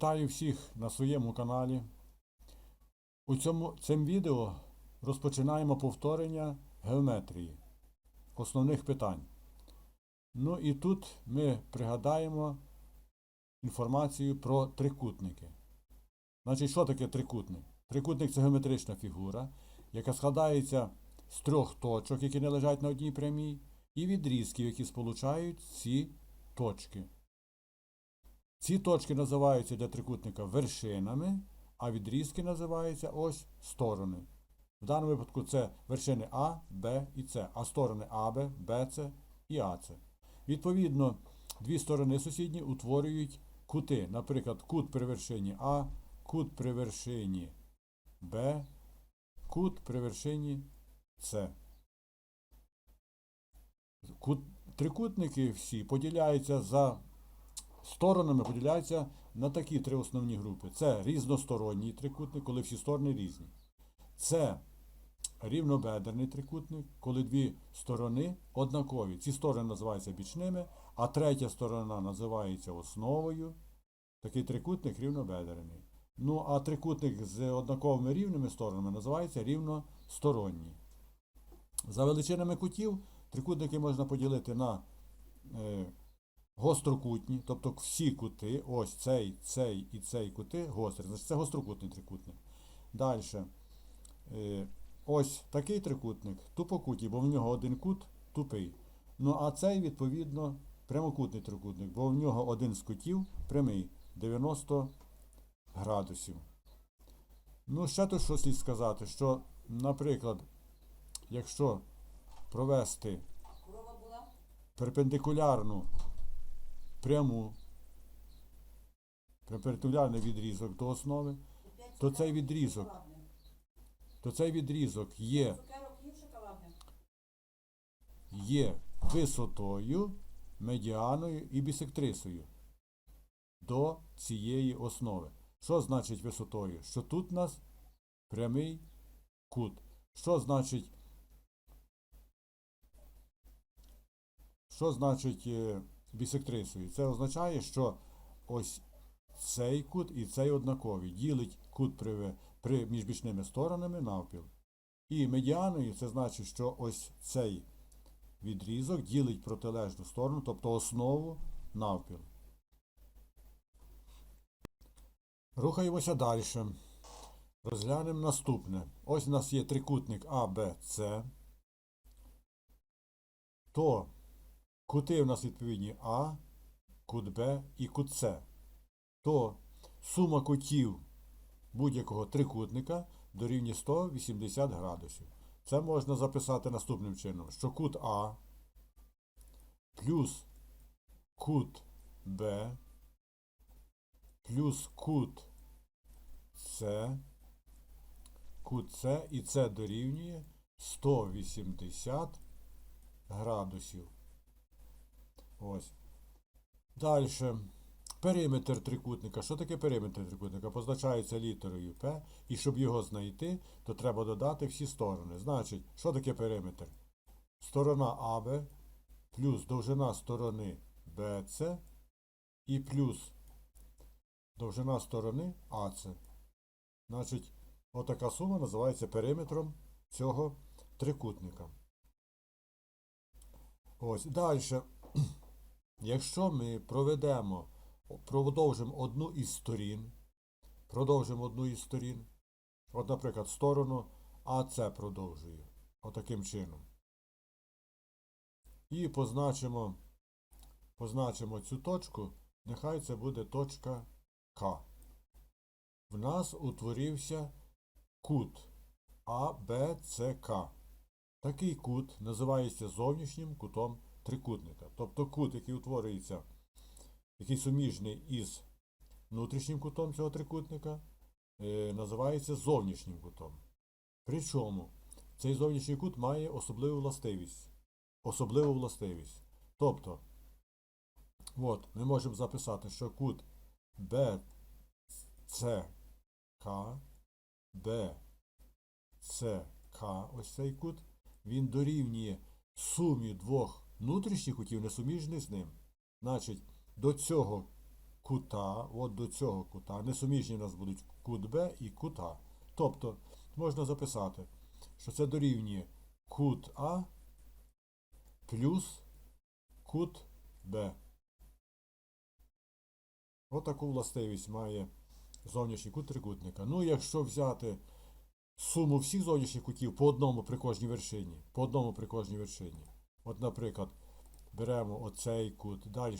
Вітаю всіх на своєму каналі. У цьому цим відео розпочинаємо повторення геометрії, основних питань. Ну і тут ми пригадаємо інформацію про трикутники. Значить, що таке трикутник? Трикутник це геометрична фігура, яка складається з трьох точок, які не лежать на одній прямій, і відрізків, які сполучають ці точки. Ці точки називаються для трикутника вершинами, а відрізки називаються ось сторони. В даному випадку це вершини А, Б і С, а сторони АБ, БЦ і АЦ. Відповідно, дві сторони сусідні утворюють кути. Наприклад, кут при вершині А, кут при вершині Б, кут при вершині С. Трикутники всі поділяються за сторонами поділяються на такі три основні групи. Це різносторонній трикутник, коли всі сторони різні. Це рівнобедерний трикутник, коли дві сторони однакові. Ці сторони називаються бічними, а третя сторона називається основою. Такий трикутник рівнобедерний. Ну, а трикутник з однаковими рівними сторонами називається рівносторонній. За величинами кутів трикутники можна поділити на е, гострокутні, тобто всі кути, ось цей, цей і цей кути гострі. Значить, це гострокутний трикутник. Далі. Е, ось такий трикутник тупокутній, бо в нього один кут тупий. Ну, а цей, відповідно, прямокутний трикутник, бо в нього один з кутів прямий 90 градусів. Ну, ще тут що слід сказати, що, наприклад, якщо провести перпендикулярну пряму, перпендикулярний відрізок до основи, то цей відрізок, то цей відрізок є, є висотою, медіаною і бісектрисою до цієї основи. Що значить висотою? Що тут у нас прямий кут. Що значить, що значить е, бісектрисою? Це означає, що ось цей кут і цей однакові. Ділить кут при, при між бічними сторонами навпіл. І медіаною це значить, що ось цей відрізок ділить протилежну сторону, тобто основу навпіл. Рухаємося далі. Розглянемо наступне. Ось у нас є трикутник А, С. То кути у нас відповідні А, кут Б і кут С. То сума кутів будь-якого трикутника дорівнює 180 градусів. Це можна записати наступним чином, що кут А плюс кут Б плюс кут С, кут С і це дорівнює 180 градусів. Ось. Далі. Периметр трикутника. Що таке периметр трикутника? Позначається літерою П, і щоб його знайти, то треба додати всі сторони. Значить, що таке периметр? Сторона АБ плюс довжина сторони БЦ і плюс довжина сторони АЦ. Значить, отака сума називається периметром цього трикутника. Ось, далі. Якщо ми проведемо, продовжимо одну із сторін, продовжимо одну із сторін, от, наприклад, сторону АЦ продовжую, отаким чином. І позначимо, позначимо цю точку, нехай це буде точка К. В нас утворився кут АБЦК. Такий кут називається зовнішнім кутом трикутника. Тобто кут, який утворюється, який суміжний із внутрішнім кутом цього трикутника, е, називається зовнішнім кутом. Причому цей зовнішній кут має особливу властивість. Особливу властивість. Тобто, от, ми можемо записати, що кут BCK, BCK, ось цей кут, він дорівнює сумі двох внутрішніх кутів, несуміжних з ним. Значить, до цього кута, от до цього кута. Несуміжні у нас будуть кут Б і кут А. Тобто можна записати, що це дорівнює кут А плюс кут Б. Отаку властивість має зовнішній кут трикутника. Ну, якщо взяти суму всіх зовнішніх кутів по одному при кожній вершині, по одному при кожній вершині. От, наприклад, беремо оцей кут, далі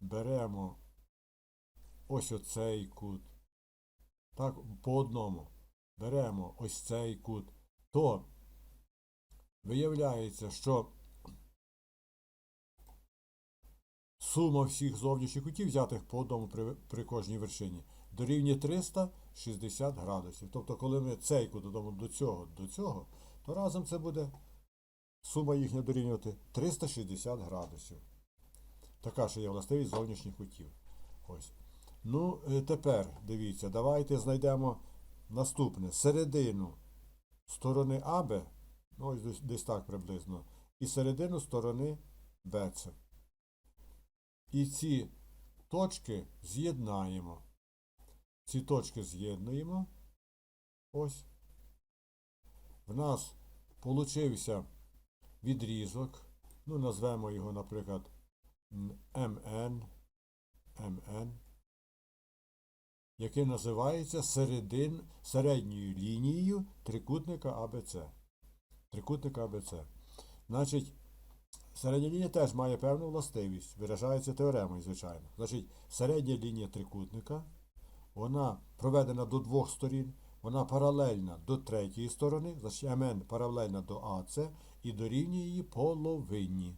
беремо ось оцей кут. Так, по одному. Беремо ось цей кут. То виявляється, що сума всіх зовнішніх кутів, взятих по одному при, при кожній вершині, дорівнює 360 градусів. Тобто, коли ми цей кут додамо до цього, до цього, то разом це буде сума їхня дорівнювати 360 градусів. Така ж є властивість зовнішніх кутів. Ось. Ну, е, тепер дивіться, давайте знайдемо наступне. Середину сторони АБ, ну ось десь, так приблизно, і середину сторони БЦ. І ці точки з'єднаємо. Ці точки з'єднуємо. Ось. В нас получився відрізок. Ну, назвемо його, наприклад, МН. МН. Який називається середин, середньою лінією трикутника АБЦ. Трикутника АБЦ. Значить, середня лінія теж має певну властивість, виражається теоремою, звичайно. Значить, середня лінія трикутника, вона проведена до двох сторін, вона паралельна до третьої сторони, значить МН паралельна до АЦ і дорівнює її половині.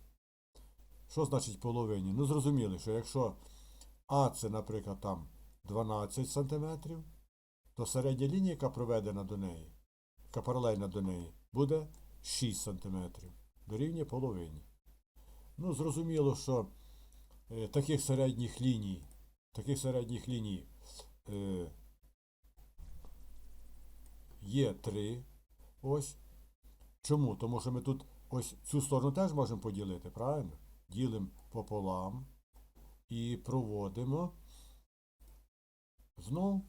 Що значить половині? Ну, зрозуміли, що якщо АЦ, наприклад, там 12 см, то середня лінія, яка проведена до неї, яка паралельна до неї, буде 6 см. Дорівнює половині. Ну, зрозуміло, що е, таких середніх ліній, таких середніх ліній е, є три. Ось. Чому? Тому що ми тут ось цю сторону теж можемо поділити, правильно? Ділимо пополам і проводимо знов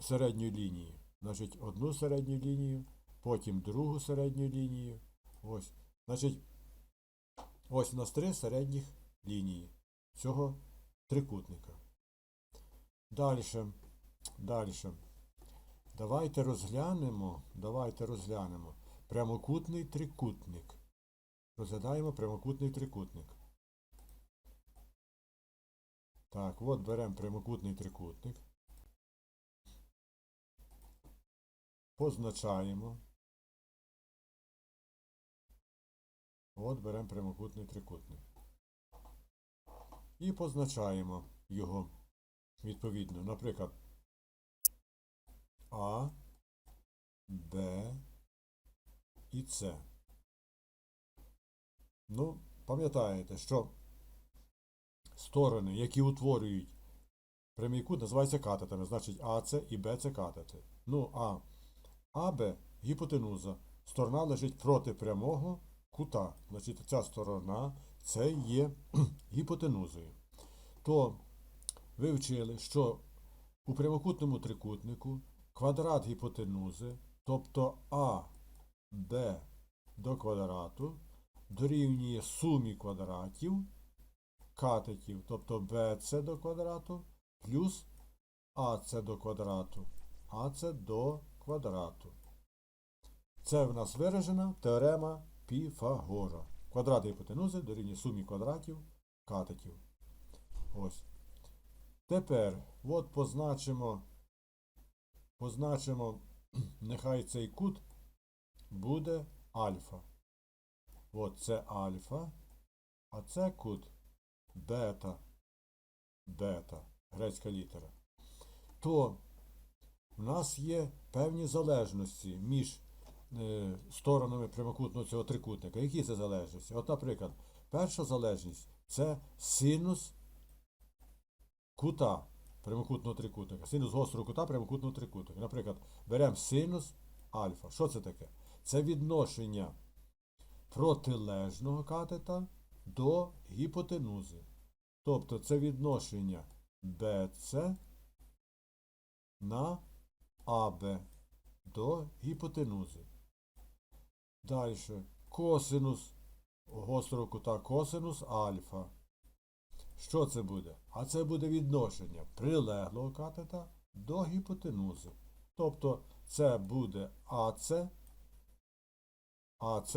середню лінію. Значить, одну середню лінію, потім другу середню лінію. Ось. Значить, ось у нас три середніх лінії цього трикутника. Далі. Далі. Давайте розглянемо, давайте розглянемо прямокутний трикутник. Розглядаємо прямокутний трикутник. Так, от беремо прямокутний трикутник. Позначаємо. От беремо прямокутний трикутник. І позначаємо його відповідно. Наприклад, А, Б і С. Ну, пам'ятаєте, що сторони, які утворюють прямий кут, називаються катетами. Значить, АЦ і БЦ катети. Ну, а АБ гіпотенуза. Сторона лежить проти прямого кута. Значить, ця сторона це є гіпотенузою. То ви вчили, що у прямокутному трикутнику квадрат гіпотенузи, тобто А, Б до квадрату, дорівнює сумі квадратів катетів, тобто BC до квадрату плюс AC до квадрату, AC до квадрату. Це в нас виражена теорема Піфагора. Квадрат гіпотенузи дорівнює сумі квадратів катетів. Ось. Тепер от позначимо, позначимо, нехай цей кут буде альфа. От це альфа, а це кут бета. Бета, грецька літера. То в нас є певні залежності між е, сторонами прямокутного цього трикутника. Які це залежності? От, наприклад, перша залежність це синус кута прямокутного трикутника. Синус гострого кута прямокутного трикутника. Наприклад, беремо синус альфа. Що це таке? Це відношення протилежного катета до гіпотенузи. Тобто це відношення БЦ на АБ до гіпотенузи. Далі косинус гострого кута косинус альфа. Що це буде? А це буде відношення прилеглого катета до гіпотенузи. Тобто це буде АЦ, АЦ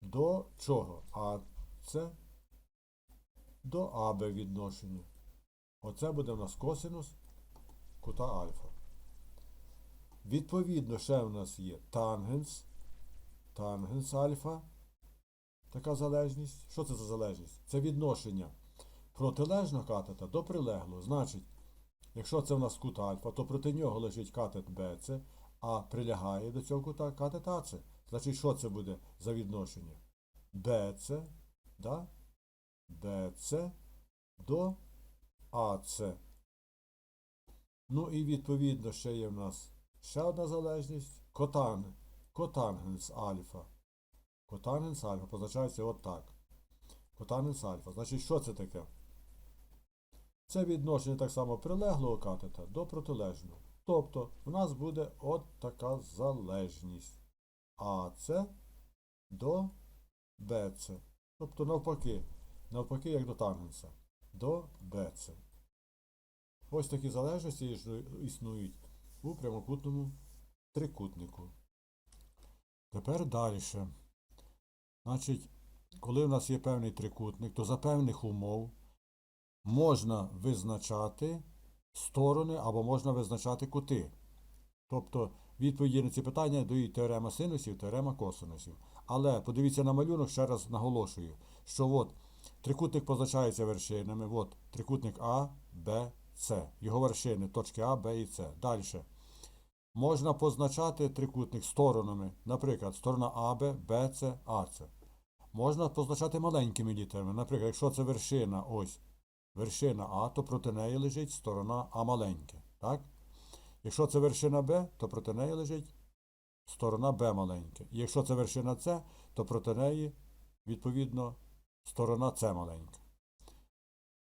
до чого? АЦ до АБ відношення. Оце буде в нас косинус кута альфа. Відповідно, ще в нас є тангенс, тангенс альфа. Така залежність. Що це за залежність? Це відношення протилежного катета до прилеглого. Значить, якщо це в нас кут альфа, то проти нього лежить катет БЦ, а прилягає до цього кута катет АЦ. Значить, що це буде за відношення? БЦ, да? БЦ до АЦ. Ну і відповідно ще є в нас ще одна залежність. Котан, котангенс альфа. Котангенс альфа позначається от так. Котангенс альфа. Значить, що це таке? Це відношення так само прилеглого катета до протилежного. Тобто, в нас буде от така залежність. АЦ до БЦ. Тобто навпаки. Навпаки, як до тангенса. До БЦ. Ось такі залежності існують- у прямокутному трикутнику. Тепер далі. Значить, коли у нас є певний трикутник, то за певних умов можна визначати сторони або можна визначати кути. Тобто відповіді на ці питання дають теорема синусів, теорема косинусів. Але подивіться на малюнок, ще раз наголошую, що от трикутник позначається вершинами. От трикутник А, Б, С. Його вершини, точки А, Б і С. Далі. Можна позначати трикутник сторонами, наприклад, сторона АБ, БЦ, АЦ. Можна позначати маленькими літерами. Наприклад, якщо це вершина, ось вершина А, то проти неї лежить сторона А маленьке. Так? Якщо це вершина Б, то проти неї лежить сторона Б маленьке. І якщо це вершина С, то проти неї, відповідно, сторона С маленька.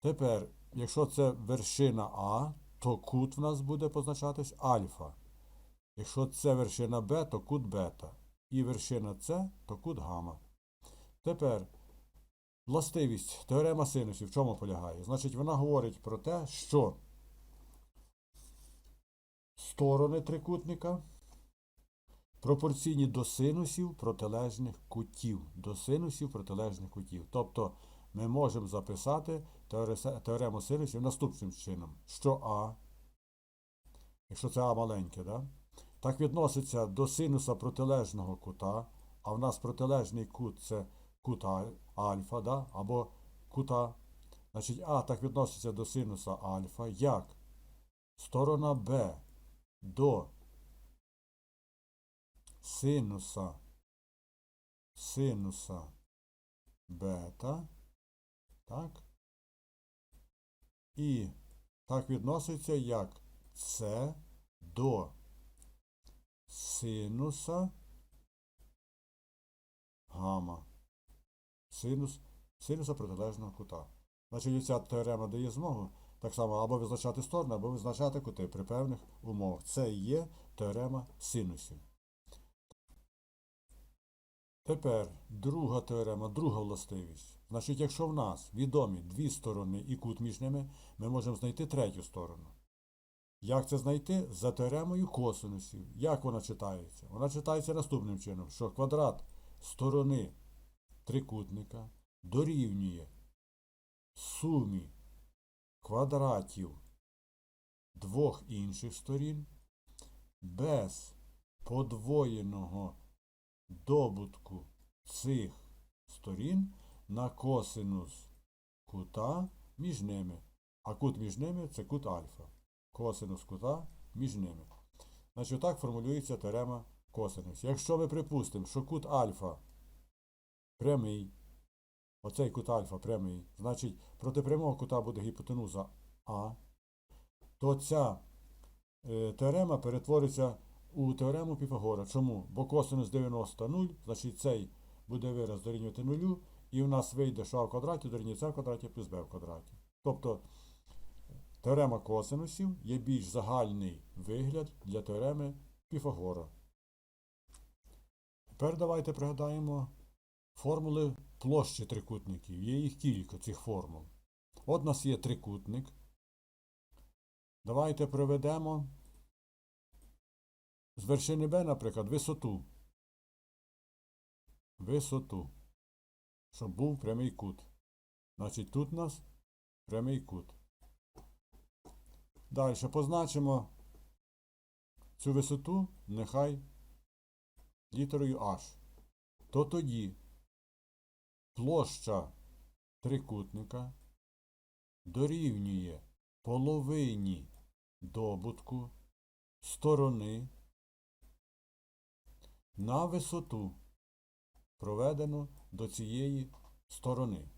Тепер, якщо це вершина А, то кут в нас буде позначатись альфа. Якщо це вершина Б, то кут бета. І вершина С, то кут гамма. Тепер властивість теорема синусів в чому полягає? Значить, вона говорить про те, що сторони трикутника пропорційні до синусів протилежних кутів. До синусів протилежних кутів. Тобто ми можемо записати теорему синусів наступним чином, що А, якщо це А маленьке, да? так відноситься до синуса протилежного кута, а в нас протилежний кут це кут аль- альфа, да? або кута. Значить, А так відноситься до синуса альфа, як сторона Б до синуса синуса бета, так? І так відноситься як С до синуса гамма. Синус, синуса протилежного кута. Значить, ця теорема дає змогу так само або визначати сторони, або визначати кути при певних умовах. Це і є теорема синусів. Тепер друга теорема, друга властивість. Значить, якщо в нас відомі дві сторони і кут між ними, ми можемо знайти третю сторону. Як це знайти? За теоремою косинусів. Як вона читається? Вона читається наступним чином, що квадрат сторони трикутника дорівнює сумі квадратів двох інших сторін без подвоєного добутку цих сторін на косинус кута між ними. А кут між ними це кут альфа. Косинус кута між ними. Значить, так формулюється теорема косинус. Якщо ми припустимо, що кут альфа прямий, оцей кут альфа прямий, значить проти прямого кута буде гіпотенуза А, то ця е, теорема перетвориться у теорему Піфагора. Чому? Бо косинус 90 0, значить цей буде вираз дорівнювати нулю, І в нас вийде, що а в квадраті дорівнює c в квадраті плюс b в квадраті. Тобто теорема косинусів є більш загальний вигляд для теореми Піфагора. Тепер давайте пригадаємо формули площі трикутників. Є їх кілька цих формул. От у нас є трикутник. Давайте проведемо з вершини Б, наприклад, висоту. Висоту. Щоб був прямий кут. Значить, тут у нас прямий кут. Далі позначимо цю висоту, нехай літерою H. То тоді площа трикутника дорівнює половині добутку сторони на висоту, проведену до цієї сторони.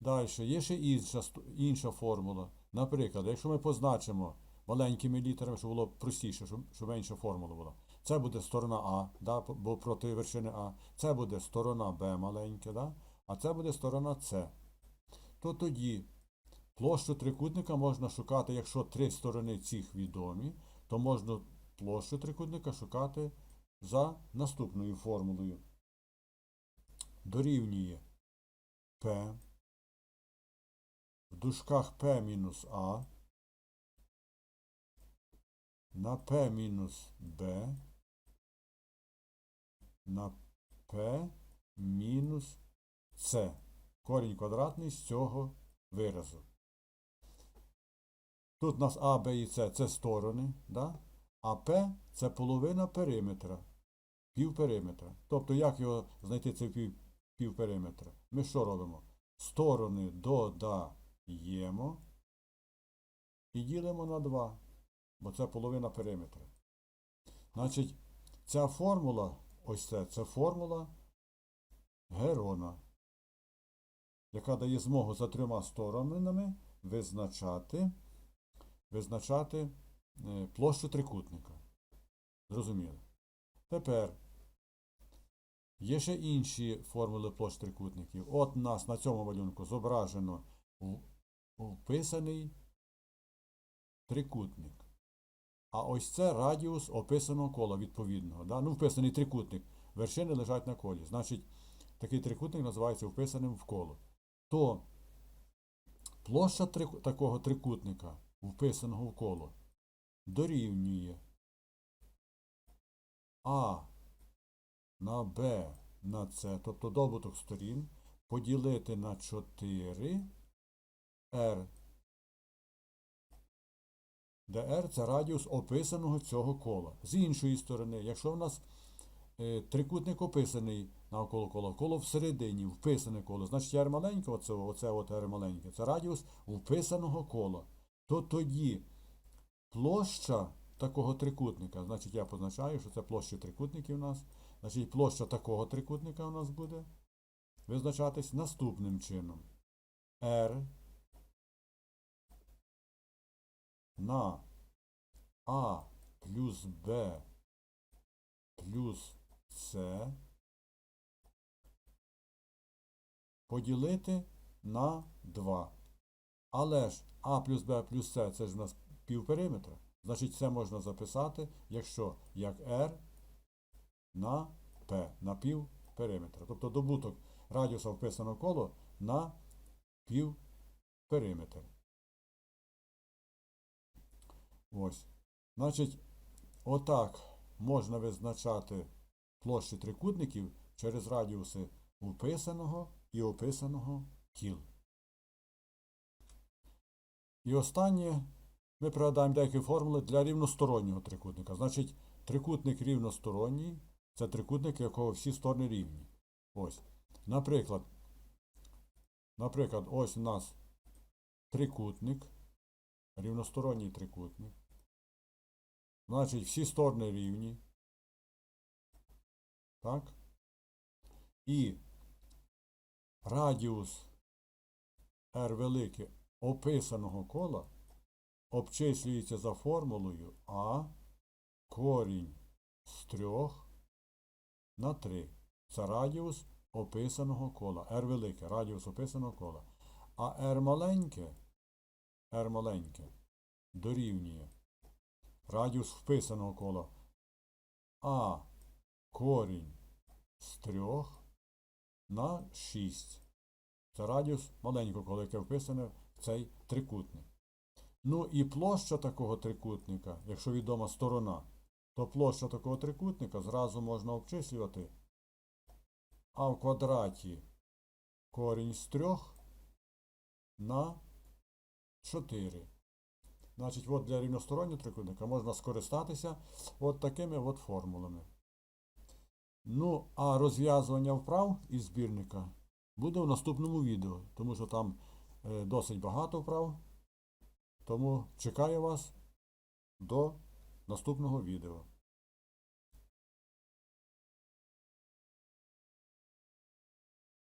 Далі, є ще інша, інша формула. Наприклад, якщо ми позначимо маленькими літерами, щоб було простіше, щоб, менша формула була. Це буде сторона А, да, бо проти вершини А. Це буде сторона Б маленька, да? а це буде сторона С. То тоді площу трикутника можна шукати, якщо три сторони цих відомі, то можна площу трикутника шукати за наступною формулою. Дорівнює P в дужках P мінус А на P мінус Б на P мінус С. Корінь квадратний з цього виразу. Тут у нас А, Б і С це сторони, да? а П це половина периметра, півпериметра. Тобто, як його знайти цей пів, півпериметра? Ми що робимо? Сторони додаємо і ділимо на 2, бо це половина периметра. Значить, ця формула, ось це, це формула Герона, яка дає змогу за трьома сторонами визначати, визначати е, площу трикутника. Зрозуміло. Тепер є ще інші формули площ трикутників. От у нас на цьому малюнку зображено вписаний трикутник. А ось це радіус описаного кола відповідного. Да? Ну, вписаний трикутник. Вершини лежать на колі. Значить, такий трикутник називається вписаним в коло. То площа трику- такого трикутника, вписаного в коло, дорівнює А на Б на С, тобто добуток сторін, поділити на 4 R, де R це радіус описаного цього кола. З іншої сторони, якщо в нас е, трикутник описаний навколо кола, коло всередині, вписане коло, значить R маленьке, оце, оце от R маленьке, це радіус вписаного кола. То тоді площа такого трикутника, значить я позначаю, що це площа трикутників у нас, значить площа такого трикутника у нас буде визначатись наступним чином. R на А плюс Б плюс С поділити на 2. Але ж А плюс Б плюс С це ж у нас півпериметра. Значить, це можна записати, якщо як R на P, на пів периметра. Тобто добуток радіуса вписаного коло на пів периметр. Ось. Значить, отак можна визначати площі трикутників через радіуси вписаного і описаного кіл. І останнє ми пригадаємо деякі формули для рівностороннього трикутника. Значить, трикутник рівносторонній це трикутник, якого всі сторони рівні. Ось. Наприклад, наприклад, ось у нас трикутник, рівносторонній трикутник. Значить, всі сторони рівні. Так? І радіус R велике описаного кола обчислюється за формулою А корінь з 3 на 3. Це радіус описаного кола. R велике, радіус описаного кола. А R маленьке, R маленьке дорівнює радіус вписаного кола. А корінь з трьох на 6. Це радіус маленького кола, яке вписане в цей трикутник. Ну і площа такого трикутника, якщо відома сторона, то площа такого трикутника зразу можна обчислювати. А в квадраті корінь з трьох на 4. Значить, от для рівностороннього трикутника можна скористатися от такими от формулами. Ну, а розв'язування вправ із збірника буде в наступному відео, тому що там е, досить багато вправ. Тому чекаю вас до наступного відео.